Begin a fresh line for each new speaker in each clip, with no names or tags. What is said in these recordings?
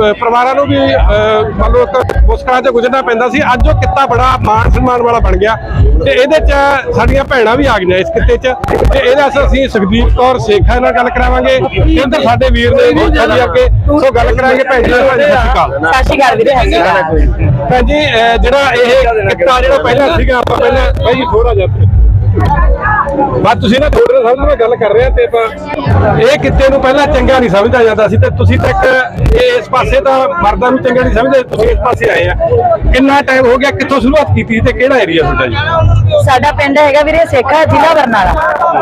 ਪਰਿਵਾਰਾਂ ਨੂੰ ਵੀ ਮੰਨ ਲਓ ਇੱਕ ਮੁਸ਼ਕਲਾਂ ਤੇ ਗੁਜ਼ਰਨਾ ਪੈਂਦਾ ਸੀ। ਅੱਜ ਉਹ ਕਿੱਤਾ ਬੜਾ ਮਾਣ ਸਨਮਾਨ ਵਾਲਾ ਬਣ ਗਿਆ। ਤੇ ਇਹਦੇ 'ਚ ਸਾਡੀਆਂ ਭੈਣਾਂ ਵੀ ਆ ਗਈਆਂ ਇਸ ਕਿੱਤੇ 'ਚ। ਤੇ ਇਹਦੇ ਵਾਸਤੇ ਅਸੀਂ ਸੁਖਦੀਪ ਕੌਰ ਸੇਖਾ ਨਾਲ ਗੱਲ ਕਰਾਵਾਂਗੇ। ਤੇ ਉੱਧਰ ਸਾਡੇ ਵੀਰ ਨੇ ਮੋਚਾ ਜੀ ਅੱਗੇ ਸੋ ਗੱਲ ਕਰਾਂਗੇ। ਭੈਣ ਜੀ ਸਤਿ ਸ਼੍ਰੀ ਅਕਾਲ।
ਸਤਿ ਸ਼੍ਰੀ ਅਕਾਲ ਵੀਰੇ
ਭੈਣ ਜੀ ਜਿਹੜਾ ਇਹ ਕਿੱਤਾ ਜਿਹੜਾ ਪਹਿਲਾਂ ਸੀਗਾ ਆਪਾਂ ਪਹਿਲਾਂ ਭਾਈ ਥੋੜਾ ਜਿਹਾ। ਬਸ ਤੁਸੀਂ ਨਾ ਥੋੜੇ ਨਾਲ ਸਾਹਮਣੇ ਗੱਲ ਕਰ ਰਹੇ ਆ ਤੇ ਆਪਾਂ ਇਹ ਕਿੱਤੇ ਨੂੰ ਪਹਿਲਾਂ ਚੰਗਾ ਨਹੀਂ ਸਮਝਿਆ ਜਾਂਦਾ ਸੀ ਤੇ ਤੁਸੀਂ ਤੱਕ ਇਸ ਪਾਸੇ ਤਾਂ ਮਰਦਾਂ ਨੂੰ ਚੰਗਾ ਨਹੀਂ ਸਮਝਦੇ ਤੁਸੀਂ ਇਸ ਪਾਸੇ ਆਏ ਆ। ਕਿੰਨਾ ਟਾਈਮ ਹੋ ਗਿਆ ਕਿੱਥੋਂ ਸ਼ੁਰੂਆਤ ਕੀਤੀ ਤੇ ਕਿਹੜਾ ਏਰੀਆ ਤੁਹਾਡਾ ਜੀ?
ਸਾਡਾ ਪਿੰਡ ਹੈਗਾ ਵੀਰੇ ਸੇਖਾ ਜ਼ਿਲ੍ਹਾ ਬਰਨਾਲਾ।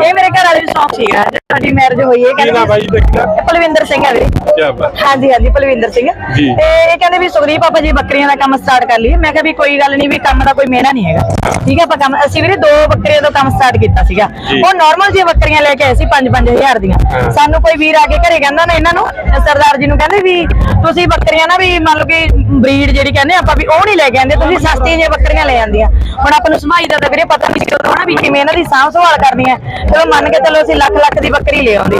ਇਹ ਮੇਰੇ ਘਰ ਵਾਲੇ ਦੀ ਸੌਂਕ ਸੀਗਾ। ਸਾਡੀ ਮੈਰਿਜ ਹੋਈ ਹੈ
ਕੀ ਨਾਮ ਬਾਈ ਦਾ ਕੀ ਨਾਮ?
ਪਲਵਿੰਦਰ ਸਿੰਘ ਹੈ ਵੀਰੇ।
ਕਿਆ ਬਾਤ।
ਹਾਂਜੀ ਹਾਂਜੀ ਪਲਵਿੰਦਰ ਸਿੰਘ। ਤੇ ਇਹ ਕਹਿੰਦੇ ਵੀ ਸੁਖਦੀਪ ਆਪਾਂ ਜੀ ਬੱਕਰੀਆਂ ਦਾ ਕੰਮ ਸਟਾਰਟ ਕਰ ਲਈਏ। ਮੈਂ ਕਿਹਾ ਵੀ ਕੋਈ ਗੱਲ ਨਹੀਂ ਵੀ ਕੰਮ ਦਾ ਕੋਈ ਮਿਹਣਾ ਨਹੀਂ ਹੈਗਾ। ਠੀਕ ਹੈ ਆਪਾਂ ਕੰਮ ਅਸੀਂ ਵੀਰੇ ਦੋ ਬੱਕਰੀਆਂ ਤੋਂ ਕੰਮ ਸਟਾਰਟ ਕੀਤਾ ਸੀਗਾ। ਉਹ ਨਾਰਮਲ ਜੀ ਬੱਕਰੀਆਂ ਲੈ ਕੇ ਆਏ ਸੀ 5-5000 ਦੀਆਂ। ਸਾਨੂੰ ਕੋਈ ਵੀਰ ਆ ਕੇ ਘਰੇ ਕਹਿੰਦਾ ਨਾ ਇਹਨਾਂ ਨੂੰ ਸਰਦਾਰ ਜੀ ਨੂੰ ਕਹਿੰਦੇ ਵੀ ਤੁਸੀਂ ਬੱਕਰੀਆਂ ਨਾ ਵੀ ਮੰਨ ਲਓ ਕਿ ਬਰੀਡ ਜਿਹੜੀ ਕਹਿੰਦੇ ਆਪਾਂ ਵੀ ਉਹ ਨਹੀਂ ਲੈ ਕੇ ਆਂਦੇ ਤੁਸੀਂ ਸਸਤੀਆਂ ਜਿਹੀਆਂ ਬੱਕਰੀਆਂ ਲੈ ਆਂਦੀਆਂ ਹੁਣ ਆਪਾਂ ਨੂੰ ਸਮਾਈ ਦਾ ਤਾਂ ਵੀਰੇ ਪਤਾ ਨਹੀਂ ਉਦੋਂ ਨਾ ਵੀ ਕਿਵੇਂ ਇਹਨਾਂ ਦੀ ਸਾਂਭ ਸੰਭਾਲ ਕਰਨੀ ਹੈ ਚਲੋ ਮੰਨ ਕੇ ਚਲੋ ਅਸੀਂ ਲੱਖ ਲੱਖ ਦੀ ਬੱਕਰੀ ਲੈ ਆਉਂਦੇ।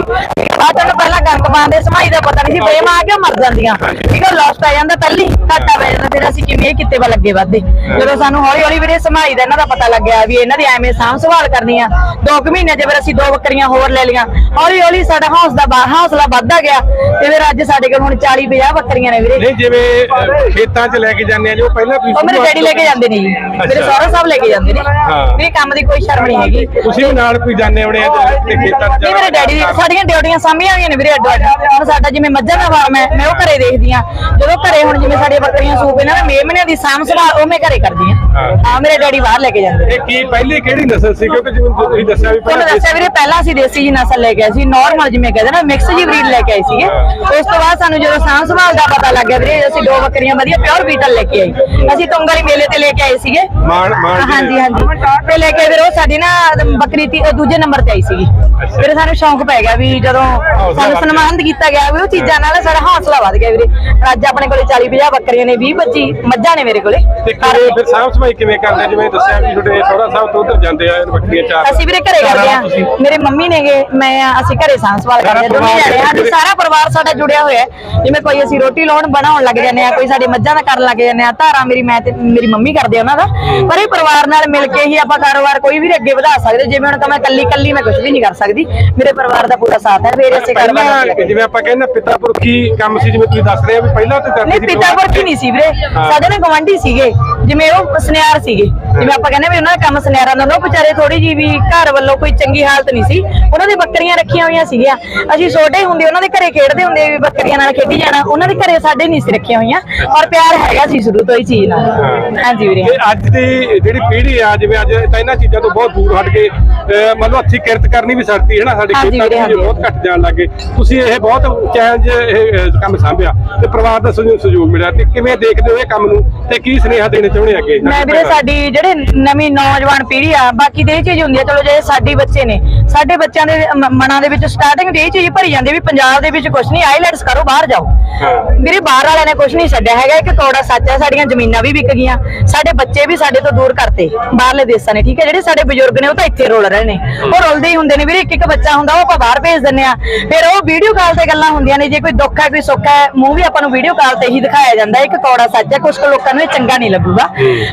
ਬਾਅਦ ਚੋਂ ਪਹਿਲਾਂ ਗੰਗ ਪਾਉਂਦੇ ਸਮਾਈ ਦਾ ਪਤਾ ਨਹੀਂ ਸੀ ਬੇਮ ਆ ਕੇ ਮਰ ਜਾਂਦੀਆਂ। ਠੀਕ ਹੈ ਲਾਸ ਪੈ ਜਾਂਦਾ ਪਹਿਲੀ ਘਾਟਾ ਪੈ ਜਾਂਦਾ ਫਿਰ ਅਸੀਂ ਕਿਵੇਂ ਇਹ ਕਿੱਤੇ ਵਾ ਲੱਗੇ ਵੱਧਦੇ ਜਦੋਂ ਸਾਨੂੰ ਹੌਲੀ ਹੌਲੀ ਵੀਰੇ ਸਮਾਈ ਦਾ ਇਹਨਾਂ ਦਾ ਪਤਾ ਲੱਗਿਆ ਵੀ ਇਹਨਾਂ ਦੀ ਐਵੇਂ ਸਾਂਭ ਸੰਭਾਲ ਕਰਨੀ ਆ ਦੋ ਕੁ ਮਹੀਨੇ ਚ ਫਿਰ ਅਸੀਂ ਦੋ ਬੱਕਰੀਆਂ ਹੋਰ ਲੈ ਲਈਆਂ। ਹੌਲੀ ਹੌਲੀ ਸਾਡਾ ਹੌਸਲਾ ਹੌਸਲਾ ਵੱਧਦਾ ਗਿਆ ਤੇ ਫਿਰ ਅੱਜ ਸਾਡੇ ਕੋਲ ਹੁਣ 40 50 ਬੱਕਰੀਆਂ ਨੇ ਵੀਰੇ।
ਨਹੀਂ ਜਿਵੇਂ ਖੇਤਾਂ 'ਚ ਲੈ ਕੇ ਜਾਂਦੇ ਆ ਜੋ ਪਹਿਲਾਂ ਤੁਸੀਂ
ਉਹ ਮੇਰੇ ਡੈਡੀ ਲੈ ਕੇ ਜਾਂਦੇ ਨੇ ਜੀ। ਮੇਰੇ ਸਹੁਰਾ ਸਾਹਿਬ ਲੈ ਕੇ ਜਾਂਦੇ ਨੇ। ਮੇਰੇ ਕੰਮ ਦੀ ਕੋਈ ਸ਼ਰਮ ਨਹੀਂ ਹੈਗੀ।
ਤੁਸੀਂ ਵੀ ਨਾਲ ਕੋਈ ਜਾਂਦੇ ਹੋਣੇ ਆ ਤੇ ਖੇਤਾਂ 'ਚ
ਨਹੀਂ ਮੇਰੇ ਡੈਡੀ ਸਾਡੀਆਂ ਡਿਊਟੀਆਂ ਸਾਂਭੀਆਂ ਹੋਈਆਂ ਨੇ ਵੀਰੇ ਅੱਡੋ ਅੱਡ। ਹੁਣ ਸਾਡਾ ਜਿਵੇਂ ਮੱਝਾਂ ਦਾ ਫਾਰਮ ਹੈ ਮੈਂ ਉਹ ਘਰੇ ਦੇਖਦੀ ਆ ਜਦੋਂ ਘਰੇ ਹੁਣ ਜਿਵੇਂ ਸਾਡੀਆਂ ਬੱਕਰੀਆਂ ਸੂਪ ਇਹਨਾਂ ਨੇ ਮੇਮਣਿਆਂ ਦੀ ਸਾਂਭ ਸੰਭਾਲ ਉਹ ਮੈਂ ਘਰੇ ਕਰਦੀ ਆ
ਹਾਂ।
ਹਾਂ ਮੇਰੇ ਡੈਡੀ ਬਾਹਰ ਲੈ ਕੇ ਜਾਂਦੇ
ਇਹ ਕੀ ਪਹਿਲੀ ਕਿਹੜੀ ਨਸਲ ਸੀ? ਕਿਉਂਕਿ ਜਿਵੇਂ ਤੁਸੀਂ ਦੱਸਿਆ ਵੀ
ਤੁਹਾਨੂੰ ਦੱਸਿਆ ਵੀਰੇ ਪਹਿਲਾਂ ਅਸੀਂ ਦੇਸੀ ਜੀ ਨਸਲ ਲੈ ਕੇ ਆਏ ਸੀ ਨਾਰਮਲ ਜਿਵੇਂ ਕਹਿੰਦੇ ਨਾ ਮਿਕਸ ਜੀ ਬਰੀਡ ਲੈ ਕੇ ਆਏ ਸੀਗੇ। ਉਸ ਤੋਂ ਬਾਅਦ ਸਾਨੂੰ ਜਦੋਂ ਸਾਂਭ ਸੰਭਾਲ ਦਾ ਪਤਾ ਲੱਗਿਆ ਵੀਰੇ ਅਸੀਂ ਦੋ ਬੱਕਰੀਆਂ ਵਧੀਆ ਪਿਓਰ ਬੀਟਲ ਲੈ ਕੇ ਆਏ। ਅਸੀਂ ਤੁੰਗਲੀ ਮੇਲੇ ਤੇ ਲੈ ਕੇ ਆਏ ਸੀਗੇ। ਹਾਂਜੀ ਹਾਂਜੀ। ਤੇ ਲੈ ਕੇ ਫਿਰ ਉਹ ਸਾਡੀ ਨਾ ਬੱਕਰੀ ਤੀ ਉਹ ਦੂਜੇ ਨੰਬਰ ਤੇ ਆਈ ਸੀਗੀ। ਫਿਰ ਸਾਨੂੰ ਸ਼ੌਂਕ ਪੈ ਗਿਆ ਵੀ ਜਦੋਂ ਸਾਨੂੰ ਸਨਮਾਨਿਤ ਕੀਤਾ ਗਿਆ ਵੀ ਉਹ ਚੀਜ਼ਾਂ ਨਾਲ ਸਾਡਾ ਹੌਸਲਾ ਵੱਧ ਗਿਆ ਵੀਰੇ। ਅੱਜ ਆਪਣੇ ਕੋਲੇ 40 50 ਬੱਕਰੀਆਂ ਨੇ 20 25 ਮੱਝਾਂ ਨੇ ਮੇਰੇ ਕੋਲੇ।
ਤੇ ਕਿਵੇਂ ਫਿਰ ਸਾਫ਼ ਸਫ਼ਾਈ ਕਿਵੇਂ ਕਰਦੇ? ਜਿਵੇਂ ਦੱਸਿਆ ਵੀ ਤੁਹਾਡੇ ਸਹੁਰਾ ਸਾਹਿਬ ਤੋਂ ਉਧਰ ਜਾਂਦੇ ਆ ਬੱਕਰੀਆਂ ਚਾਰ
ਅਸੀਂ ਵੀਰੇ ਘਰੇ ਕਰਦੇ ਆ? ਮੇਰੇ ਮੰਮੀ ਨੇਗੇ ਮੈਂ ਆ, ਅਸੀਂ ਘਰੇ ਸਾਂਭ ਸੰਭਾਲ ਕਰਦੇ ਆ। ਦੋਵੇਂ ਜਾਣੇ ਹਾਂ
ਜਿਹੜੇ-
ਸਾਰਾ ਪਰਿਵਾਰ ਸਾਡਾ ਜੁੜਿਆ ਹੋਇਆ ਹੈ। ਜਿਵੇਂ ਕੋਈ ਅਸੀਂ ਰੋਟੀ ਲਾਉਣ ਬਣਾਉਣ ਲੱਗ ਜਾਂਦੇ ਆ ਕੋਈ ਸਾਡੇ ਮੱਝਾਂ ਦਾ ਕਰਨ ਲੱਗ ਜਾਂਦੇ ਆ ਧਾਰਾ ਮੇਰੀ ਮੈਂ ਤੇ ਮੇਰੀ ਮੰਮੀ ਕਰਦੇ ਆ ਉਹਨਾਂ ਦਾ। ਪਰ ਇਹ ਪਰਿਵਾਰ ਨਾਲ ਮਿਲ ਕੇ ਹੀ ਆਪਾਂ ਕਾਰੋਬਾਰ ਕੋਈ ਵੀ ਅੱਗੇ ਵਧਾ ਸਕਦੇ। ਜਿਵੇਂ ਹੁਣ ਤਾਂ ਮੈਂ ਕੱਲੀ ਕੱਲੀ ਮੈਂ ਕੁਝ ਵੀ ਨਹੀਂ ਕਰ ਸਕਦੀ। ਮੇਰੇ ਪਰਿਵਾਰ ਦਾ ਪੂਰਾ ਸਾਥ ਹੈ ਫਿਰ ਅਸੀਂ ਕਾਰੋਬਾਰ
ਜਿਵੇਂ ਆਪਾਂ ਕਹਿੰਦੇ ਪਿਤਾ ਪੁਰਖੀ ਕੰਮ ਸੀ ਜਿਵੇਂ ਤੁਸੀਂ ਦੱਸ ਰਹੇ ਆ ਵੀ ਪਹਿਲਾਂ ਤੋਂ ਕਰਦੇ
ਨਹੀਂ ਪਿਤਾ ਪੁਰਖੀ ਨਹੀਂ ਸੀ ਵੀਰੇ। ਸਾਡੇ ਨਾਲ ਗਵਾਂਢੀ ਸੀਗੇ। ਜਿਵੇਂ ਉਹ ਸੁਨਿਆਰ ਸੀਗੇ। ਜਿਵੇਂ ਆਪਾਂ ਕਹਿੰਦੇ ਵੀ ਉਹਨਾਂ ਦਾ ਕੰਮ ਸੁਨਿਆਰਾਂ ਦਾ ਉਹ ਵਿਚਾਰੇ ਥੋੜੀ ਜੀ ਵੀ ਘਰ ਵੱਲੋਂ ਕੋਈ ਚੰਗੀ ਹਾਲਤ ਨਹੀਂ ਸੀ। ਉਹਨਾਂ ਦੀ ਬੱਕਰੀਆਂ ਰੱਖੀਆਂ ਹੋਈਆਂ ਸੀਗੀਆਂ। ਅਸੀਂ ਛੋਟੇ ਹੁੰਦੇ ਉਹਨਾਂ ਦੇ ਘਰੇ ਖੇਡਦੇ ਹੁੰਦੇ ਵੀ ਬੱਕਰੀਆਂ ਨਾਲ ਖੇਡੀ ਜਾਣਾ। ਉਹਨਾਂ ਦੇ ਘਰੇ ਸਾਡੇ ਨਹੀਂ ਸੀ ਰੱਖੀਆਂ ਹੋਈਆਂ ਔਰ ਪਿਆਰ ਹੈਗਾ ਸੀ ਸ਼ੁਰੂ ਤੋਂ ਹੀ ਚੀਜ਼ ਨਾਲ ਹਾਂਜੀ ਵੀਰੇ।
ਤੇ ਅੱਜ ਦੀ ਜਿਹੜੀ ਪੀੜ੍ਹੀ ਆ ਜਿਵੇਂ ਅੱਜ ਤਾਂ ਇਹਨਾਂ ਚੀਜ਼ਾਂ ਤੋਂ ਬਹੁਤ ਦੂਰ ਹਟ ਕੇ ਅਹ, ਮੰਨ ਲਓ ਹੱਥੀਂ ਕਿਰਤ ਕਰਨੀ ਵੀ ਛੱਡਤੀ ਹੈ ਨਾ ਸਾਡੇ
ਹਾਂਜੀ
ਖੇਤਾਂ
ਵੀਰੇ,
ਵਿੱਚ
ਹਾਂਜੀ।
ਬਹੁਤ ਘੱਟ ਜਾਣ ਲੱਗੇ ਤੁਸੀਂ ਇਹ ਬਹੁਤ ਚੈਲੰਜ ਇਹ ਅਹ, ਕੰਮ ਸੰਭਿਆ ਤੇ ਪਰਿਵਾਰ ਦਾ ਸਹਿਯੋਗ ਸਹਿਯੋਗ ਮਿਲਿਆ ਤੇ ਕਿਵੇਂ ਦੇਖਦੇ ਹੋ ਇਹ ਕੰਮ ਨੂੰ ਤੇ ਕੀ ਸੁਨੇਹਾ ਦੇਣੇ ਚਾਹੁੰਦੇ ਅੱਗੇ?
ਮੈਂ ਵੀਰੇ ਸਾਡੀ ਜਿਹੜੇ ਨਵੀਂ ਨੌਜਵਾਨ ਪੀੜ੍ਹੀ ਆ ਬਾਕੀ ਤੇ ਇਹ ਚੀਜ਼ ਹੁੰਦੀ ਆ ਚਲੋ ਜੇ ਸਾਡੀ ਬੱਚੇ ਨੇ ਸਾਡੇ ਬੱਚਿਆਂ ਦੇ ਮ- ਮਨਾਂ ਦੇ ਵਿੱਚ ਸਟਾਰਟਿੰਗ ਤੇ ਇਹ ਚੀਜ਼ ਭਰੀ ਜਾਂਦੀ ਵੀ ਪੰਜਾਬ ਦੇ ਵਿੱਚ ਕੁਝ ਨਹੀਂ ਆਈਲੈਟਸ ਕਰੋ ਬਾਹਰ ਜਾਓ
ਹਾਂ।
ਵੀਰੇ ਬਾਹਰ ਵਾਲਿਆਂ ਨੇ ਕੁਝ ਨਹੀਂ ਛੱਡਿਆ ਹੈਗਾ ਇੱਕ ਕੌੜਾ ਸੱਚ ਹੈ ਸਾਡੀਆਂ ਜ਼ਮੀਨਾਂ ਵੀ ਵਿਕ ਗਈਆਂ ਸਾਡੇ ਬੱਚੇ ਵੀ ਸਾਡੇ ਤੋਂ ਦੂਰ ਕਰਤੇ ਬਾਹਰਲੇ ਦੇਸ਼ਾਂ ਨੇ ਠੀਕ ਹੈ ਜਿਹੜੇ ਸਾਡੇ ਬਜ਼ੁਰਗ ਨੇ ਉਹ ਤਾਂ ਇੱਥੇ ਰੋਲ ਰਹੇ ਨੇ ਉਹ ਰੁਲਦੇ ਹੀ ਹੁੰਦੇ ਨੇ ਵੀਰੇ ਇੱਕ ਇੱਕ ਬੱਚਾ ਹੁੰਦਾ ਉਹ ਆਪਾਂ ਬਾਹਰ ਭੇਜ ਦਿੰਨੇ ਆ ਫਿਰ ਉਹ ਵੀਡੀਓ ਕਾਲ ਤੇ ਗੱਲਾਂ ਹੁੰਦੀਆਂ ਨੇ ਜੇ ਕੋਈ ਦੁੱਖ ਹੈ ਕੋਈ ਸੁੱਖ ਹੈ ਮੂੰਹ ਵੀ ਆਪਾਂ ਨੂੰ ਵੀਡੀਓ ਕਾਲ ਤੇ ਹੀ ਦਿਖਾਇਆ ਜਾਂਦਾ ਹੈ। ਇੱਕ ਕੌੜਾ ਸੱਚ ਹੈ ਕੁਝ ਕੁ ਲੋਕਾਂ ਨੂੰ ਇਹ ਚੰਗਾ ਨਹੀਂ ਲੱਗੂਗਾ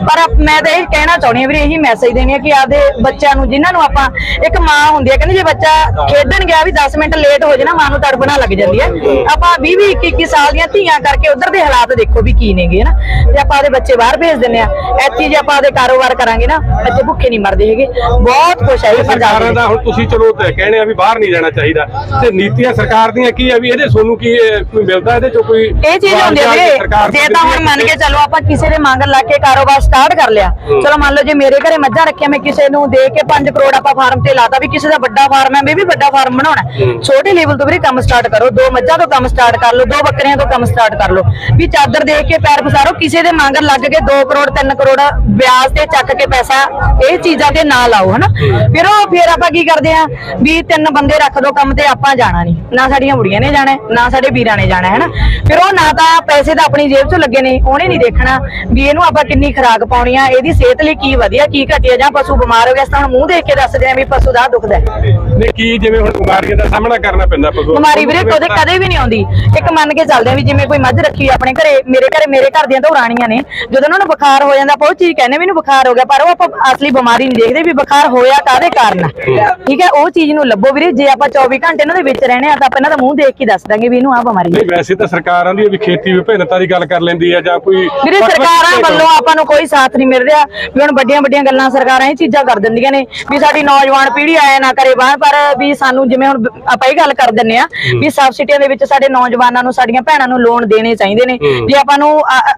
ਪਰ ਆਪ- ਮੈਂ ਤਾਂ ਇਹ ਕਹਿਣਾ ਚਾਹੁੰਦੀ ਹਾਂ ਵੀਰੇ ਇਹੀ ਮੈਸੇਜ ਦੇਣੀ ਹੈ ਕਿ ਆਪਦੇ ਬੱਚਿਆਂ ਨੂੰ ਜਿਨ੍ਹਾਂ ਨੂੰ ਆਪਾਂ ਇੱਕ ਮਾਂ ਹੁੰਦੀ ਹੈ ਕਹਿੰਦੀ ਜੇ ਬੱਚਾ ਖੇਡਣ ਗਿਆ ਵੀ 10 ਮਿੰਟ ਲੇਟ ਹੋ ਜੇ ਨਾ ਮਾਂ ਨੂੰ ਤੜਪਣਾ ਲੱਗ ਜਾਂਦੀ ਹੈ ਆਪਾਂ 20 20 21 21 ਸਾਲ ਦੀਆਂ ਧੀਆਂ ਕਰਕੇ ਉਧਰ ਦੇ ਹਾਲਾਤ ਦੇਖੋ ਵੀ ਕੀ ਨੇਗੇ ਨਾ ਤੇ ਆਪਾਂ ਆਪਦੇ ਬੱਚੇ ਬਾਹਰ ਭੇਜ ਦਿੰਨੇ ਆ। ਇੱਥੇ ਜੇ ਆਪਾਂ ਆਪਦੇ ਕਾਰੋਬਾਰ ਕਰਾਂਗੇ ਨਾ ਬੱਚੇ ਭੁੱਖੇ ਨਹੀਂ ਮਰਦੇ ਹੈਗੇ। ਬਹੁਤ ਖੁਸ਼ ਹੈ
ਸਰਕਾਰਾਂ
ਦੇ
ਹੁਣ ਤੁਸੀਂ ਚਲੋ ਕਹਿੰਦੇ ਆ ਵੀ ਬਾਹਰ ਨਹੀਂ ਜਾਣਾ ਚਾਹੀਦਾ। ਤੇ ਨੀਤੀਆਂ ਸਰਕਾਰ ਦੀਆਂ ਕੀ ਆ ਵੀ ਇਹਦੇ ਸੋਨੂੰ ਕੀ ਕੋਈ ਮਿਲਦਾ ਇਹਦੇ ਚੋਂ ਕੋਈ
ਇਹ ਚੀਜ਼ ਹੁੰਦੀ ਹੈ ਜੇ ਤਾਂ ਹੁਣ ਮੰਨ ਕੇ ਚੱਲੋ ਆਪਾਂ ਕਿਸੇ ਦੇ ਮੰਗ ਲਾ ਕੇ ਕਾਰੋਬਾਰ ਸਟਾਰਟ ਕਰ ਲਿਆ ਚਲੋ ਮੰਨ ਲਓ ਜੇ ਮੇਰੇ ਘਰੇ ਮੱਝਾਂ ਰੱਖੀਆਂ ਮੈਂ ਕਿਸੇ ਨੂੰ ਦੇ ਕੇ 5 ਕਰੋੜ ਆਪਾਂ ਫਾਰਮ ਤੇ ਲਾਤਾ ਵੀ ਕਿਸੇ ਦਾ ਵੱਡਾ ਫਾਰਮ ਹੈ ਮੈਂ ਵੀ ਵੱਡਾ ਫਾਰਮ ਬਣਾਉਣਾ। ਛੋਟੇ ਲੈਵਲ ਤੋਂ ਵੀਰੇ ਕੰਮ ਸਟਾਰਟ ਕਰੋ ਦੋ ਮੱਝਾਂ ਤੋਂ ਕੰਮ ਸਟਾਰਟ ਕਰ ਲਓ ਦੋ ਬੱਕਰੀਆਂ ਤੋਂ ਕੰਮ ਸਟਾਰਟ ਕਰ ਲਓ। ਵੀ ਚਾਦਰ ਦੇ ਕੇ ਪੈਰ ਪਸਾਰੋ ਕਿਸੇ ਦੇ ਮੰਗਰ ਲੱਗ ਕੇ 2 ਕਰੋੜ 3 ਕਰੋੜ ਵਿਆਜ ਤੇ ਚੱਕ ਕੇ ਪੈਸਾ ਇਹ ਚੀਜ਼ਾਂ ਤੇ ਨਾ ਲਾਓ ਹਨਾ? ਫਿਰ ਉਹ ਫਿਰ ਆਪਾਂ ਕੀ ਕਰਦੇ ਆ ਵੀ ਤਿੰਨ ਬੰਦੇ ਰੱਖ ਦੋ ਕੰਮ ਤੇ ਆਪਾਂ ਜਾਣਾ ਨਹੀਂ। ਨਾ ਸਾਡੀਆਂ ਬੁੜੀਆਂ ਨੇ ਜਾਣਾ ਨਾ ਸਾਡੇ ਵੀਰਾਂ ਨੇ ਜਾਣਾ ਹਨਾ? ਫਿਰ ਉਹ ਨਾ ਤਾਂ ਪੈਸੇ ਤਾਂ ਆਪਣੀ ਜੇਬ 'ਚੋਂ ਲੱਗੇ ਨੇ ਉਹਨੇ ਨਹੀਂ ਦੇਖਣਾ ਵੀ ਇਹਨੂੰ ਆਪਾਂ ਕਿੰਨੀ ਖੁਰਾਕ ਪਾਉਣੀ ਆ ਇਹਦੀ ਸਿਹਤ ਸਿਹਤ ਲਈ ਕੀ ਵਧੀਆ ਕੀ ਘਟਿਆ ਜਾਂ ਪਸ਼ੂ ਬਿਮਾਰ ਹੋ ਗਿਆ ਤਾਂ ਹੁਣ ਮੂੰਹ ਦੇਖ ਕੇ ਦੱਸਦੇ ਆ ਵੀ ਪਸ਼ੂ ਦਾ ਦੁਖਦਾ ਹੈ।
ਕੀ ਜਿਵੇਂ ਹੁਣ ਬਿਮਾਰੀਆਂ ਦਾ ਸਾਹਮਣਾ ਕਰਨਾ ਪੈਂਦਾ ਪਸ਼ੂ
ਬਿਮਾਰੀ ਵੀਰੇ ਕਦੇ ਕਦੇ ਵੀ ਨਹੀਂ ਆਉਂਦੀ। ਇੱਕ ਮੰਨ ਕੇ ਚੱਲਦੇ ਆ ਵੀ ਜਿਵੇਂ ਕੋਈ ਮੱਝ ਰੱਖੀ ਹੋਈ ਆਪਣੇ ਘਰੇ ਮੇਰੇ ਘਰੇ ਮੇਰੇ ਘਰ ਦੀਆਂ ਤਾਂ ਨੇ। ਜਦੋਂ ਉਹਨਾਂ ਨੂੰ ਬੁਖਾਰ ਹੋ ਜਾਂਦਾ ਆਪਾਂ ਉਹ ਚੀਜ਼ ਕਹਿੰਦੇ ਮੈਨੂੰ ਬੁਖਾਰ ਹੋ ਗਿਆ ਪਰ ਉਹ ਆਪਾਂ ਅਸਲੀ ਬਿਮਾਰੀ ਨਹੀਂ ਦੇਖਦੇ ਵੀ ਬੁਖਾਰ ਹੋਇਆ ਕਾਹਦੇ ਕਾਰਨ ਆ। ਠੀਕ ਹੈ ਉਹ ਚੀਜ਼ ਨੂੰ ਲੱਭੋ ਵੀਰੇ ਜੇ ਆਪਾਂ 24 ਘੰਟੇ ਇਹਨਾਂ ਦੇ ਵਿੱਚ ਰਹਿਣੇ ਆ ਤਾਂ ਆਪਾਂ ਇਹਨਾਂ ਦਾ ਮੂੰਹ ਦੇਖ ਕੇ ਦੱਸ ਦਾਂਗੇ ਵੀ ਇਹਨੂੰ ਆ ਬਿਮਾਰੀ ਹੈ।
ਨਹੀਂ ਵੈਸੇ ਤਾਂ ਸਰਕਾਰਾਂ ਦੀ ਵੀ ਖੇਤੀ ਵਿਭਿੰਨਤਾ ਦੀ ਗੱਲ ਕਰ ਲੈਂਦੀ ਹੈ ਜਾਂ ਕੋਈ
ਵੀਰੇ ਸਰਕਾਰਾਂ ਵੱਲੋਂ ਆਪਾਂ ਨੂੰ ਕੋਈ ਸਾਥ ਨਹੀਂ ਮਿਲ ਰਿਹਾ। ਵੀ ਹੁਣ ਵੱਡੀਆਂ ਵੱਡੀਆਂ ਗੱਲਾਂ ਸਰਕਾਰਾਂ ਇਹ ਚੀਜ਼ਾਂ ਕਰ ਦਿੰਦੀਆਂ ਨੇ ਵੀ ਸਾਡੀ ਨੌਜਵਾਨ ਪੀੜ੍ਹੀ ਆਇਆ ਨਾ ਕਰੇ ਬਾਹਰ ਪਰ ਵੀ ਸਾਨੂੰ ਜਿਵੇਂ ਹੁਣ ਆਪਾਂ ਇਹ ਗੱਲ ਕਰ ਦਿੰਨੇ ਆ ਵੀ ਸਬਸਿਡੀਆਂ ਦੇ ਵਿੱਚ ਸਾਡੇ ਨੌਜਵਾਨਾਂ ਨੂੰ ਸਾਡੀਆਂ ਭੈਣਾਂ ਨੂੰ ਲੋਨ ਦੇਣੇ ਚਾਹੀਦੇ ਨੇ। ਜੇ ਆਪਾਂ ਨੂੰ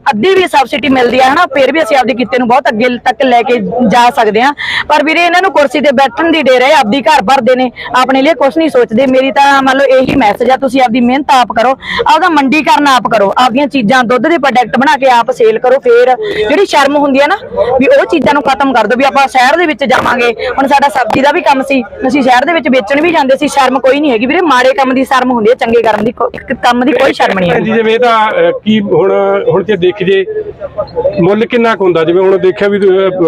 ਅੱਧੀ ਵੀ ਸਬਸਿਡੀ ਮਿਲਦੀ ਆ ਹਨਾ ਫਿਰ ਵੀ ਅਸੀਂ ਆਪਦੇ ਕਿੱਤੇ ਨੂੰ ਬਹੁਤ ਅੱਗੇ ਤੱਕ ਲੈ ਕੇ ਜਾ ਸਕਦੇ ਆ ਪਰ ਵੀਰੇ ਇਹਨਾਂ ਨੂੰ ਕੁਰਸੀ ਤੇ ਬੈਠਣ ਦੀ ਡੇਰ ਆਪਦੀ ਘਰ ਭਰਦੇ ਨੇ ਆਪਣੇ ਲਈ ਕੁਝ ਨਹੀਂ ਸੋਚਦੇ। ਮੇਰੀ ਤਾਂ ਮੰਨ ਲਓ ਇਹੀ ਮੈਸੇਜ ਆ ਤੁਸੀਂ ਆਪਦੀ ਮਿਹਨਤ ਆਪ ਕਰੋ ਆਪਦਾ ਮੰਡੀਕਰਨ ਆਪ ਕਰੋ ਆਪਦੀਆਂ ਚੀਜ਼ਾਂ ਦੁੱਧ ਦੇ ਪ੍ਰੋਡਕਟ ਬਣਾ ਕੇ ਆਪ ਸੇਲ ਕਰੋ ਫੇਰ ਜਿਹੜੀ ਸ਼ਰਮ ਹੁੰਦੀ ਹੈ ਨਾ ਵੀ ਉਹ ਚੀਜ਼ਾਂ ਨੂੰ ਖਤਮ ਕਰ ਦਿਓ ਵੀ ਆਪਾਂ ਸ਼ਹਿਰ ਦੇ ਵਿੱਚ ਜਾਵਾਂਗੇ। ਹੁਣ ਸਾਡਾ ਸਬਜ਼ੀ ਦਾ ਵੀ ਕੰਮ ਸੀ ਅਸੀਂ ਸ਼ਹਿਰ ਦੇ ਵਿੱਚ ਵੇਚਣ ਵੀ ਜਾਂਦੇ ਸੀ ਸ਼ਰਮ ਕੋਈ ਨਹੀਂ ਹੈਗੀ ਵੀਰੇ ਮਾੜੇ ਕੰਮ ਦੀ ਸ਼ਰਮ ਹੁੰਦੀ ਹੈ ਚੰਗੇ ਕੰਮ ਦੀ ਕੰਮ ਦੀ ਕੋਈ ਸ਼ਰਮ ਨਹੀਂ
ਜੀ
ਹੈਗੀ।
ਜਿਵੇਂ ਇਹਦਾ ਅਹ, ਕੀ ਹੁਣ ਹੁਣ ਜੇ ਦੇਖ ਜੇ ਮੁੱਲ ਕਿੰਨਾ ਕੁ ਹੁੰਦਾ? ਜਿਵੇਂ ਹੁਣ ਦੇਖਿਆ ਵੀ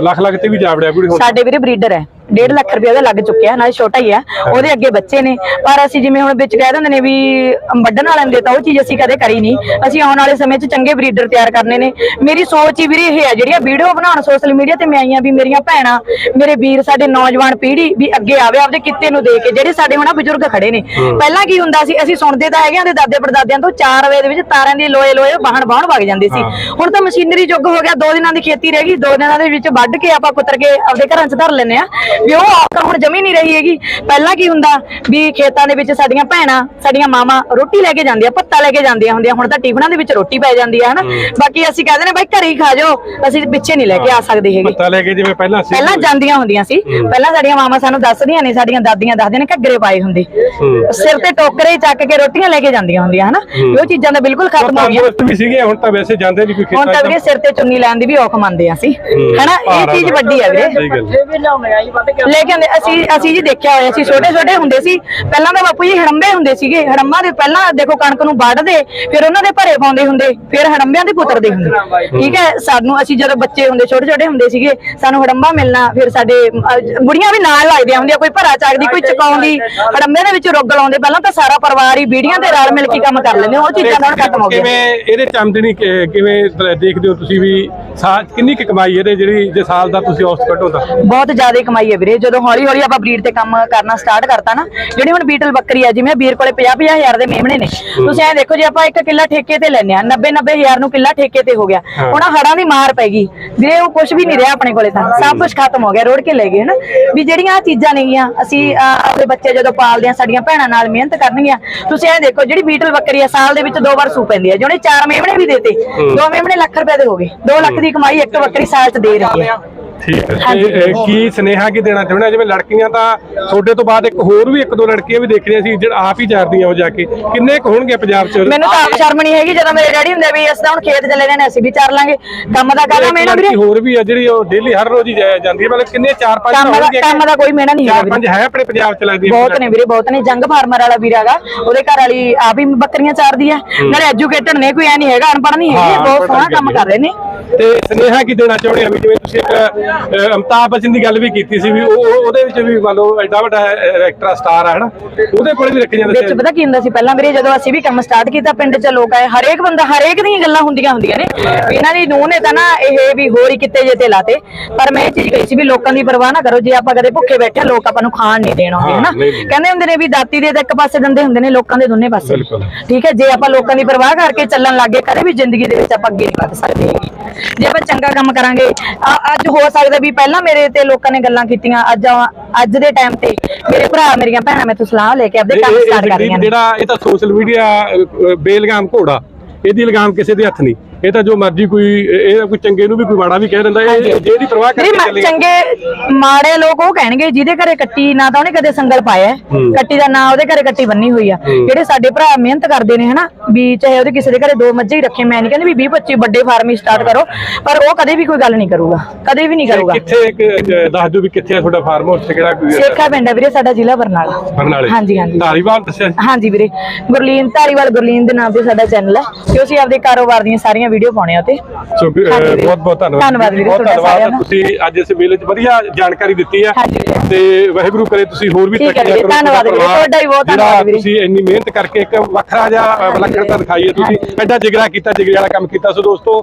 ਲੱਖ ਲੱਖ ਤੇ ਵੀ ਜਾ ਵੜਿਆ
ਸਾਡੇ ਵੀਰੇ ਬਰੀਡਰ ਹੈ। 1.5 ਲੱਖ ਰੁਪਏ ਉਹਦਾ ਲੱਗ ਚੁੱਕਿਆ ਨਾਲੇ ਛੋਟਾ ਹੀ ਹੈ ਉਹਦੇ ਅੱਗੇ ਬੱਚੇ ਨੇ। ਪਰ ਅਸੀਂ ਜਿਵੇਂ ਹੁਣ ਵਿੱਚ ਕਹਿ ਦਿੰਦੇ ਨੇ ਵੀ ਵੱਢਣ ਵਾਲਿਆਂ ਦੇ ਤਾਂ ਉਹ ਚੀਜ਼ ਅਸੀਂ ਕਦੇ ਕਰੀ ਨਹੀਂ। ਅਸੀਂ ਆਉਣ ਵਾਲੇ ਸਮੇਂ 'ਚ ਚੰਗੇ ਬਰੀਡਰ ਤਿਆਰ ਕਰਨੇ ਨੇ। ਮੇਰੀ ਸੋਚ ਹੀ ਵੀਰੇ ਇਹ ਹੈ ਜਿਹੜੀਆਂ ਵੀਡੀਓ ਬਣਾਉਣ ਸੋਸ਼ਲ ਮੀਡੀਆ ਤੇ ਮੈਂ ਆਈਆਂ ਵੀ ਮੇਰੀਆਂ ਭੈਣਾਂ ਮੇਰੇ ਵੀਰ ਸਾਡੇ ਨੌਜਵਾਨ ਪੀੜ੍ਹੀ ਵੀ ਅੱਗੇ ਆਵੇ ਆਪਦੇ ਕਿੱਤੇ ਨੂੰ ਦੇ ਕੇ ਜਿਹੜੇ ਸਾਡੇ ਹੁਣ ਬਜ਼ੁਰਗ ਖੜੇ ਨੇ। ਪਹਿਲਾਂ ਕੀ ਹੁੰਦਾ ਸੀ ਅਸੀਂ ਸੁਣਦੇ ਤਾਂ ਹੈਗੇ ਆਂ ਦੇ ਦਾਦੇ ਪੜਦਾਦਿਆਂ ਤੋਂ 4 ਵਜੇ ਦੇ ਵਿੱਚ ਤਾਰਾਂ ਦੀ ਲੋਏ ਲੋਏ ਬਾਹਣ ਬਾਹਣ ਵਗ ਜਾਂਦੇ ਸੀ। ਹੁਣ ਤਾਂ ਮਸ਼ੀਨਰੀ ਯੁੱਗ ਹੋ ਗਿਆ ਦੋ ਦਿਨਾਂ ਦੀ ਖੇਤੀ ਰਹਿ ਗਈ ਦੋ ਦਿਨਾਂ ਦੇ ਵਿੱਚ ਵੱਢ ਕੇ ਆਪਾਂ ਕੁੱਤਰ ਕੇ ਆਪਦੇ ਘਰਾਂ 'ਚ ਧਰ ਲੈਂਦੇ ਆ ਵੀ ਉਹ ਔਕਾ ਹੁਣ ਜਮੀ ਨਹੀਂ ਰਹੀ ਹੈਗੀ। ਪਹਿਲਾਂ ਕੀ ਹੁੰਦਾ ਵੀ ਖੇਤਾਂ ਦੇ ਵਿੱਚ ਸਾਡੀਆਂ ਭੈਣਾਂ ਸਾਡੀਆਂ ਮਾਵਾਂ ਰੋਟੀ ਲੈ ਕੇ ਜਾਂਦੀਆਂ ਪੱਤਾ ਲੈ ਕੇ ਜਾਂਦੀਆਂ ਹੁੰਦੀਆਂ। ਹੁਣ ਤਾਂ ਟਿਫਨਾਂ ਦੇ ਵਿੱਚ ਰੋਟੀ ਪੈ ਜਾਂਦੀ ਆ ਹਨਾ? ਬਾਕੀ ਅਸੀਂ ਕਹਿੰਦੇ ਨੇ ਬਾਈ ਘਰੇ ਹੀ ਖਾ ਜਾਓ ਅਸੀਂ ਪਿੱਛੇ ਨਹੀਂ ਲੈ ਕੇ ਆ ਸਕਦੇ ਹੈਗੇ।
ਪਤਾ ਲੈ ਕੇ ਜਿਵੇਂ ਪਹਿਲਾਂ ਸੀ।
ਪਹਿਲਾਂ ਜਾਂਦੀਆਂ ਹੁੰਦੀਆਂ ਸੀ। ਪਹਿਲਾਂ ਸਾਡੀਆਂ ਮਾਵਾਂ ਸਾਨੂੰ ਦੱਸਦੀਆਂ ਨੇ ਸਾਡੀਆਂ ਦਾਦੀਆਂ ਦੱਸਦੀਆਂ ਨੇ ਘੱਗਰੇ ਪਾਏ ਹੁੰਦੇ। ਸਿਰ ਤੇ ਟੋਕਰੇ ਚੱਕ ਕੇ ਰੋਟੀਆਂ ਲੈ ਕੇ ਜਾਂਦੀਆਂ ਹੁੰਦੀਆਂ ਹਨਾ? ਵੀ ਉਹ ਚੀਜ਼ਾਂ ਤਾਂ ਬਿਲਕੁਲ ਖਤਮ ਹੋ
ਤੰਦਰੁਸਤ ਵੀ ਸੀਗੇ ਹੁਣ ਤਾਂ ਵੈਸੇ ਜਾਂਦੇ ਨਹੀਂ ਕੋਈ
ਹੁਣ
ਖੇਤਾਂ
ਤਾਂ
'ਚ
ਵੀਰੇ ਸਿਰ ਤੇ ਚੁੰਨੀ ਲੈਣ ਦੀ ਵੀ ਔਖ ਮੰਨਦੇ ਆ ਅਸੀਂ। ਹਨਾ? ਇਹ ਚੀਜ਼
ਦਾ।
ਵੱਡੀ ਆ ਵੀਰੇ।
ਸਹੀ ਗੱਲ ਹੈ।
ਲੈ ਕੇ ਆਉਂਦੇ ਅਸੀਂ ਅਸੀਂ ਜੀ ਦੇਖਿਆ ਹੋਇਆ ਸੀ ਛੋਟੇ ਛੋਟੇ ਹੁੰਦੇ ਸੀ। ਪਹਿਲਾਂ ਤਾਂ ਬਾਪੂ ਜੀ ਹੜੰਬੇ ਹੁੰਦੇ ਸੀਗੇ। ਹੜੰਬਾਂ ਦੇ ਪਹਿਲਾਂ ਦੇਖੋ ਕਣਕ ਨੂੰ ਵੱਢਦੇ, ਫਿਰ ਉਹਨਾਂ ਦੇ ਭਰੇ ਪਾਉਂਦੇ ਹੁੰਦੇ, ਫਿਰ ਹੜੰਬਿਆਂ ਦੇ ਪੁੱਤਰਦੇ ਹੁੰਦੇ। ਠੀਕ ਹੈ, ਸਾਨੂੰ ਅਸੀਂ ਜਦੋਂ ਬੱਚੇ ਹੁੰਦੇ, ਛੋਟੇ ਛੋਟੇ ਹੁੰਦੇ ਸੀਗੇ, ਸਾਨੂੰ ਹੜੰਬਾ ਮਿਲਣਾ, ਫਿਰ ਸਾਡੇ ਬੁੜੀਆਂ ਵੀ ਨਾਲ ਲੱਗਦੀਆਂ ਹੁੰਦੀਆਂ, ਕੋਈ ਭਰਾ ਚੱਕਦੀ, ਕੋਈ ਚਕਾਉਂਦੀ ਹੜੰਬੇ ਦੇ ਵਿੱਚ ਰੁੱਗ ਲਾਉਂਦੇ। ਪਹਿਲਾਂ ਤਾਂ ਸਾਰਾ ਪਰਿਵਾਰ ਹੀ ਬੀੜੀਆਂ ਦੇ ਰਲ ਮਿਲ ਕੇ ਕੰਮ ਕਰ ਲੈਂਦੇ, ਉਹ ਚੀਜ਼ਾਂ ਨਾਲ ਖਤਮ ਹੋ ਗਈਆਂ।
ਕਿਵੇਂ ਇਹਦੇ ਚ ਕਿਵੇਂ ਦੇਖਦੇ ਹੋ ਤੁਸੀਂ ਵੀ ਸਾਲ ਕਿੰਨੀ ਕੁ ਕਮਾਈ ਇਹਦੇ ਜਿਹੜੀ ਜੇ ਸਾਲ ਦਾ ਤੁਸੀਂ ਔਸਤ ਕੱਢੋ ਤਾਂ?
ਬਹੁਤ ਜ਼ਿਆਦਾ ਕਮਾਈ ਹੈ ਵੀਰੇ। ਜਦੋਂ ਹੌਲੀ ਹੌਲੀ ਆਪਾਂ ਬਰੀਡ ਤੇ ਕੰਮ ਕਰਨਾ ਸਟਾਰਟ ਕਰਤਾ ਨਾ ਜਿਹੜੀ ਹੁਣ ਬੀਟਲ ਬੱਕਰੀ ਆ ਜਿਵੇਂ ਵੀਰ ਕੋਲੇ 50 50 ਹਜ਼ਾਰ ਦੇ ਮੇਮਣੇ ਨੇ ਤੁਸੀਂ ਐ ਦੇਖੋ ਜੇ ਆਪਾਂ ਇੱਕ ਕਿੱਲਾ ਠੇਕੇ ਤੇ ਲੈਨੇ ਆ 90 90 ਹਜ਼ਾਰ ਨੂੰ ਕਿੱਲਾ ਠੇਕੇ ਤੇ ਹੋ ਗਿਆ। ਹੁਣ ਹੜਾਂ ਦੀ ਮਾਰ ਪੈ ਗਈ। ਵੀਰੇ ਉਹ ਕੁਝ ਵੀ ਨਹੀਂ ਰਿਹਾ ਆਪਣੇ ਕੋਲੇ ਤਾਂ। ਸਭ ਕੁਝ ਖਤਮ ਹੋ ਗਿਆ ਰੋੜ ਕੇ ਲੈ ਗਏ ਹਨਾ? ਵੀ ਜਿਹੜੀਆਂ ਆ ਚੀਜ਼ਾਂ ਨੇਗੀਆਂ ਅਸੀਂ ਆਪਣੇ ਬੱਚੇ ਜਦੋਂ ਪਾਲਦੇ ਆ ਸਾਡੀਆਂ ਭੈਣਾਂ ਨਾਲ ਮਿਹਨਤ ਕਰਨਗੀਆਂ। ਤੁਸੀਂ ਐ ਦੇਖੋ ਜਿਹੜੀ ਬੀਟਲ ਬੱਕਰੀ ਆ ਸਾਲ ਦੇ ਵਿੱਚ ਦੋ ਵਾਰ ਸੂ ਪੈਂਦੀ ਆ ਜਿਹਨੇ ਚਾਰ ਮੇਮਣੇ ਵੀ ਦੇਤੇ ਦੋ ਮੇਮਣੇ ਲੱਖ ਰੁਪਏ ਦੇ ਹੋ ਗਏ। 2 ਲੱਖ ਦੀ ਕਮਾਈ ਇੱਕ ਬੱਕਰੀ ਸਾਲ ਚ ਦੇ ਰਹੀ ਹੈ।
ਠੀਕ ਹੈ। ਤੇ ਕੀ ਸਨੇਹਾ ਕੀ ਦੇਣਾ ਚਾਹੁੰਦੇ? ਜਿਵੇਂ ਲੜਕੀਆਂ ਤਾਂ ਤੁਹਾਡੇ ਤੋਂ ਬਾਅਦ ਇੱਕ ਹੋਰ ਵੀ ਇੱਕ ਦੋ ਲੜਕੀਆਂ ਵੀ ਦੇਖ ਰਹੀਆਂ ਸੀ ਜਿਹੜਾ ਆਪ ਹੀ ਚਾਰਦੀਆਂ ਉਹ ਜਾ ਕੇ। ਕਿੰਨੇ ਕੁ ਹੋਣਗੇ ਪੰਜਾਬ 'ਚ?
ਮੈਨੂੰ ਤਾਂ ਆਪ ਸ਼ਰਮ ਨਹੀਂ ਹੈਗੀ ਜਦੋਂ ਮੇਰੇ ਡੈਡੀ ਹੁੰਦੇ ਵੀ ਅਸੀਂ ਤਾਂ ਹੁਣ ਖੇਤ ਚਲੇ ਜਾਣੇ ਅਸੀਂ ਵੀ ਚਾਰ ਲਾਂਗੇ। ਕੰਮ ਦਾ ਕਾਹਦਾ ਮੇਣਾ ਵੀਰੇ?
ਹੋਰ ਵੀ ਆ ਜਿਹੜੀ ਉਹ ਡੇਲੀ ਹਰ ਰੋਜ਼ ਹੀ ਜਾ- ਜਾਂਦੀ ਹੈ ਮਤਲਬ ਕਿੰਨੇ ਚਾਰ ਪੰਜ
ਕੰਮ ਦਾ
ਹੋਣਗੇ
ਕੰਮ ਦਾ ਕੋਈ ਮੇਣਾ ਨਹੀਂ
ਚਾਰ ਪੰਜ ਹੈ ਆਪਣੇ ਪੰਜਾਬ 'ਚ ਲੱਗਦੀ
ਬਹੁਤ ਨੇ ਵੀਰੇ ਬਹੁਤ ਨੇ। ਜੰਗ ਫਾਰਮਰ ਵਾਲਾ ਵੀਰ ਹੈਗਾ ਉਹਦੇ ਘਰ ਵਾਲੀ ਆਪ ਹੀ ਬੱਕਰੀਆਂ ਚਾਰਦੀ ਹੈ। ਨਾਲੇ ਐਜੂਕੇਟਡ ਨੇ ਕੋਈ ਐ ਨਹੀਂ ਹੈਗਾ ਅਨਪੜ੍ਹ ਨਹੀਂ ਹੈਗੇ ਬਹੁਤ ਸੋਹਣਾ ਕੰਮ ਕਰ ਰਹੇ ਨੇ।
ਤੇ ਸਨੇਹਾ ਕੀ ਦੇਣਾ ਚਾਹੁੰਦੇ ਆ ਵੀ ਜਿਵੇਂ ਤੁਸੀਂ ਇੱਕ ਅਹ, ਅਮਿਤਾਭ ਬੱਚਨ ਦੀ ਗੱਲ ਵੀ ਕੀਤੀ ਸੀ ਵੀ ਉਹ ਉਹ- ਉਹਦੇ ਵਿੱਚ ਵੀ ਮੰਨ ਲਓ ਐਡਾ ਵੱਡਾ ਐਕਟਰ ਸਟਾਰ ਆ ਹਨਾ ਉਹਦੇ ਕੋਲ ਵੀ ਰੱਖੇ ਜਾਂਦੇ
ਵਿੱਚ ਪਤਾ ਕੀ ਹੁੰਦਾ ਸੀ ਪਹਿਲਾਂ ਵੀਰੇ ਜਦੋਂ ਅਸੀਂ ਵੀ ਕੰਮ ਸਟਾਰਟ ਕੀਤਾ ਪਿੰਡ 'ਚ ਲੋਕ ਆਏ ਹਰੇਕ ਬੰਦਾ ਹਰੇਕ ਦੀਆਂ ਗੱਲਾਂ ਹੁੰਦੀਆਂ ਹੁੰਦੀਆਂ ਨੇ ਇਹਨਾਂ ਦੀ ਨੂੰਹ ਨੇ ਤਾਂ ਨਾ ਇਹ ਵੀ ਹੋਰ ਹੀ ਕਿਤੇ ਜੇ ਤੇ ਲਾਤੇ ਪਰ ਮੈਂ ਇਹ ਚੀਜ਼ ਕਹੀ ਸੀ ਵੀ ਲੋਕਾਂ ਦੀ ਪਰਵਾਹ ਨਾ ਕਰੋ ਜੇ ਆਪਾਂ ਕਦੇ ਭੁੱਖੇ ਬੈਠੇ ਲੋਕ ਆਪਾਂ ਨੂੰ ਖਾਣ ਨਹੀਂ ਦੇਣ ਆਉਂਦੇ
ਹਾਂ,
ਹਨਾ। ਕਹਿੰਦੇ ਹੁੰਦੇ ਨੇ ਵੀ ਦਾਤੀ ਦੇ ਤਾਂ ਇੱਕ ਪਾਸੇ ਦੰਦੇ ਹੁੰਦੇ ਨੇ ਲੋਕਾਂ ਦੇ ਦੋਨੇ ਪਾਸੇ। ਠੀਕ ਹੈ ਜੇ ਆਪਾਂ ਲੋਕਾਂ ਦੀ ਪਰਵਾਹ ਕਰਕੇ ਚੱਲਣ ਲੱਗੇ ਕਦੇ ਵੀ ਜ਼ਿੰਦਗੀ ਦੇ ਵਿੱਚ ਆਪਾਂ ਅੱਗੇ ਨਹੀਂ ਵਧ ਸਕਦੇ। ਜੇ ਆਪਾਂ ਚੰਗਾ ਕੰਮ ਕਰਾਂਗੇ ਅੱਜ ਹੋ ਸਕਦਾ ਵੀ ਪਹਿਲਾਂ ਮੇਰੇ ਤੇ ਲੋਕਾਂ ਨੇ ਗੱਲਾਂ ਕੀਤੀਆਂ ਅੱਜ ਅੱਜ ਦੇ ਟਾਈਮ ਤੇ ਮੇਰੇ ਭਰਾ ਮੇਰੀਆਂ ਭੈਣਾਂ ਮੈਥੋਂ ਸਲਾਹ ਲੈ ਕੇ ਆਪਦੇ ਕੰਮ ਸਟਾਰਟ ਕਰ ਰਹੀਆਂ ਨੇ।
ਜਿਹੜਾ ਇਹ ਤਾਂ ਸੋਸ਼ਲ ਮੀਡੀਆ ਬੇਲਗਾਮ ਘੋੜਾ ਇਹਦੀ ਲਗਾਮ ਕਿਸੇ ਦੇ ਹੱਥ ਨਹੀਂ। ਇਹ ਤਾਂ ਜੋ ਮਰਜ਼ੀ ਕੋਈ ਇਹ ਕੋਈ ਚੰਗੇ ਨੂੰ ਵੀ ਕੋਈ ਮਾੜਾ ਵੀ ਕਹਿ ਦਿੰਦਾ ਇਹ ਜੇ ਇਹਦੀ ਪਰਵਾਹ ਕਰਕੇ ਚੱਲੇ
ਚੰਗੇ ਮਾੜੇ ਲੋਕ ਉਹ ਕਹਿਣਗੇ ਜਿਹਦੇ ਘਰੇ ਕੱਟੀ ਨਾ ਤਾਂ ਉਹਨੇ ਕਦੇ ਸੰਗਲ ਪਾਇਆ। ਕੱਟੀ ਦਾ ਨਾਂ ਉਹਦੇ ਘਰੇ ਕੱਟੀ ਬੰਨੀ ਹੋਈ ਆ। ਜਿਹੜੇ ਸਾਡੇ ਭਰਾ ਮਿਹਨਤ ਕਰਦੇ ਨੇ ਹਨਾ ਵੀ ਚਾਹੇ ਉਹਦੇ ਕਿਸੇ ਦੇ ਘਰੇ ਦੋ ਮੱਝਾਂ ਹੀ ਰੱਖੇ ਮੈਂ ਨਹੀਂ ਕਹਿੰਦੀ ਵੀ 20 25 ਵੱਡੇ ਫਾਰਮ ਹੀ ਸਟਾਰਟ ਕਰੋ ਪਰ ਉਹ ਕਦੇ ਵੀ ਕੋਈ ਗੱਲ ਨਹੀਂ ਕਰੂਗਾ ਕਦੇ ਵੀ ਨਹੀਂ ਕਰੂਗਾ।
ਕਿੱਥੇ ਇੱਕ, ਦੱਸ ਦਿਓ ਵੀ ਕਿੱਥੇ ਆ ਤੁਹਾਡਾ ਫਾਰਮ ਤੇ ਕਿਹੜਾ ਕੋਈ
ਸੇਖਾ ਪਿੰਡ ਹੈ ਵੀਰੇ ਸਾਡਾ ਜ਼ਿਲ੍ਹਾ ਬਰਨਾਲਾ।
ਬਰਨਾਲੇ।
ਹਾਂਜੀ, ਹਾਂਜੀ।
ਧਾਰੀਵਾਲ ਦੱਸਿਆ?
ਹਾਂਜੀ ਵੀਰੇ ਗੁਰਲੀਨ ਧਾਰੀਵਾਲ ਗੁਰਲੀਨ ਦੇ ਨਾਮ ਤੇ ਸਾਡਾ ਚੈਨਲ ਹੈ ਤੇ ਅਸੀਂ ਆਪਦੇ ਕਾਰੋਬਾਰ ਦੀਆਂ ਸਾਰੀਆਂ ਵੀਡੀਓ ਪਾਉਣੇ ਆ ਤੇ।
ਸੋ। ਬਹੁਤ ਬਹੁਤ ਧੰਨਵਾਦ।
ਧੰਨਵਾਦ ਵੀਰੇ,
ਬਹੁਤ
ਤੁਹਾਡਾ
ਧੰਨਵਾਦ।
ਸਾਰਿਆਂ ਦਾ।
ਤੁਸੀਂ ਅੱਜ ਇਸ ਮੇਲੇ 'ਚ ਵਧੀਆ ਜਾਣਕਾਰੀ ਦਿੱਤੀ ਆ।
ਹਾਂਜੀ ਵੀਰੇ।
ਤੇ ਵਾਹਿਗੁਰੂ ਕਰੇ ਤੁਸੀਂ ਹੋਰ ਵੀ
ਠੀਕ ਹੈ ਵੀਰੇ, ਧੰਨਵਾਦ ਵੀਰੇ,
ਪਰਿਵਾਰ
ਤੁਹਾਡਾ ਵੀ ਬਹੁਤ
ਜਿਹੜਾ
ਧੰਨਵਾਦ ਵੀਰੇ।
ਤੁਸੀਂ ਇੰਨੀ ਮਿਹਨਤ ਕਰਕੇ ਇੱਕ ਵੱਖਰਾ ਜਿਹਾ ਅਹ, ਵਿਲੱਖਣਤਾ ਦਿਖਾਈ ਹੈ। ਤੁਸੀਂ ਐਡਾ ਜਿਗਰਾ ਕੀਤਾ ਜਿਗਰੇ ਵਾਲਾ ਕੰਮ ਕੀਤਾ। ਸੋ ਦੋਸਤੋ